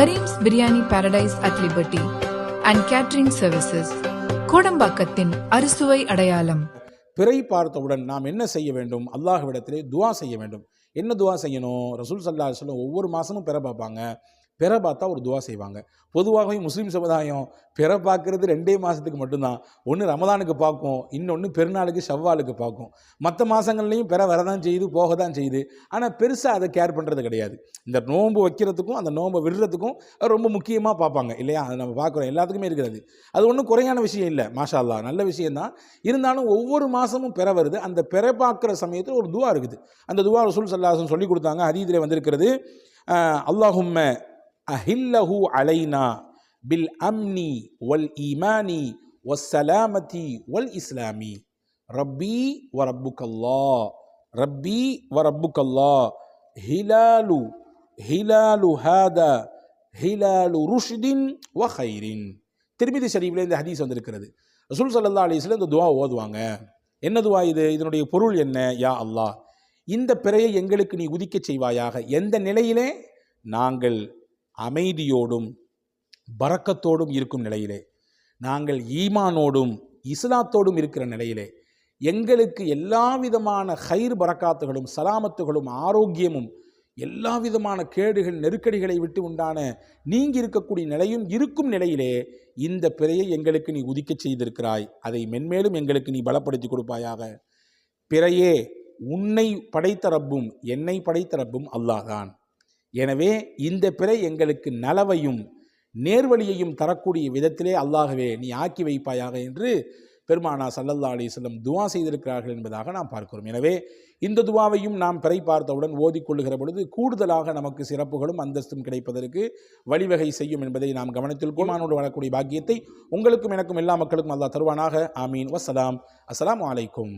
Karim's biryani paradise at liberty and catering services கோடம்பாக்கத்தின் அறுசுவை அடையாளம். பிறை பார்த்தவுடன் நாம் என்ன செய்ய வேண்டும்? அல்லாஹ்விடத்திலே துவா செய்ய வேண்டும். என்ன துவா செய்யணும்? ரசூல் சல்லா சொல்லம் ஒவ்வொரு மாதமும் பிற பார்ப்பாங்க. பிற பார்த்தா ஒரு துவா செய்வாங்க. பொதுவாகவே முஸ்லீம் சமுதாயம் பிற பார்க்குறது ரெண்டே மாதத்துக்கு மட்டும்தான். ஒன்று ரமதானுக்கு பார்க்கும் இன்னொன்று பெருநாளுக்கு செவ்வாளுக்கு பார்க்கும். மற்ற மாதங்கள்லையும் பிற வரதான் செய்யுது போக தான் செய்யுது. ஆனால் பெருசாக அதை கேர் பண்ணுறது கிடையாது. இந்த நோன்பு வைக்கிறதுக்கும் அந்த நோன்பை விடுறதுக்கும் ரொம்ப முக்கியமாக பார்ப்பாங்க. இல்லையா? அதை நம்ம பார்க்குறோம். எல்லாத்துக்குமே இருக்கிறது. அது ஒன்றும் குறையான விஷயம் இல்லை. மாஷா அல்லாஹ் நல்ல விஷயந்தான் இருந்தாலும் ஒவ்வொரு மாதமும் பிற வருது. அந்த பிற பார்க்குற சமயத்தில் ஒரு துவா இருக்குது. அந்த துவா ரசூல் சல்லாசன் சொல்லி கொடுத்தாங்க. ஹதீதில் வந்திருக்கிறது அல்லாஹும்ம அஹில்லஹு அலைனா பில் அம்னி வல் ஈமானி வஸ்ஸலாமதி வல் இஸ்லாமி. ரப்பி வ ரப்புக்கல்லா. ரப்பி வ ரப்புக்கல்லா. ஹிலாலு ஹிலாலு ஹாதா ஹிலாலு ருஷ்தின் வ ஹைரின் திருமிதி ஷரீஃபில் இந்த ஹதீஸ் வந்திருக்கிறது. ரசூல் சல்லா அலிஸ்ல இந்த துவா ஓதுவாங்க. என்ன துவா இது? இதனுடைய பொருள் என்ன? யா அல்லாஹ். இந்த பிறையை எங்களுக்கு நீ உதிக்கச் செய்வாயாக. எந்த நிலையிலே? நாங்கள் அமைதியோடும் பறக்கத்தோடும் இருக்கும் நிலையிலே நாங்கள் ஈமானோடும் இஸ்லாத்தோடும் இருக்கிற நிலையிலே எங்களுக்கு எல்லா விதமான ஹைர் பறக்காத்துகளும் சலாமத்துகளும் ஆரோக்கியமும் எல்லா விதமான கேடுகள் நெருக்கடிகளை விட்டு உண்டான நீங்கி இருக்கக்கூடிய நிலையும் இருக்கும் நிலையிலே இந்த பிறையை எங்களுக்கு நீ உதிக்கச் செய்திருக்கிறாய். அதை மென்மேலும் எங்களுக்கு நீ பலப்படுத்தி கொடுப்பாயாக. பிறையே உன்னை படைத்த ரப்பும் என்னை படைத்த ரப்பும் அல்லாஹ்தான். எனவே இந்த பிறை எங்களுக்கு நலவையும் நேர்வழியையும் தரக்கூடிய விதத்திலே அல்லாகவே நீ ஆக்கி வைப்பாயாக என்று பெருமானா சல்லல்லா அலிஸ்லம் துவா செய்திருக்கிறார்கள் என்பதாக நாம் பார்க்கிறோம். எனவே இந்த துவாவையும் நாம் பிறை பார்த்தவுடன் ஓதிக்கொள்ளுகிற பொழுது கூடுதலாக நமக்கு சிறப்புகளும் அந்தஸ்தும் கிடைப்பதற்கு வழிவகை செய்யும் என்பதை நாம் கவனத்தில் குமானோடு வரக்கூடிய பாக்கியத்தை உங்களுக்கும் எனக்கும் எல்லா மக்களுக்கும் அல்லா தருவானாக. ஆமீன். வசலாம் அஸ்லாம் வலைக்கும்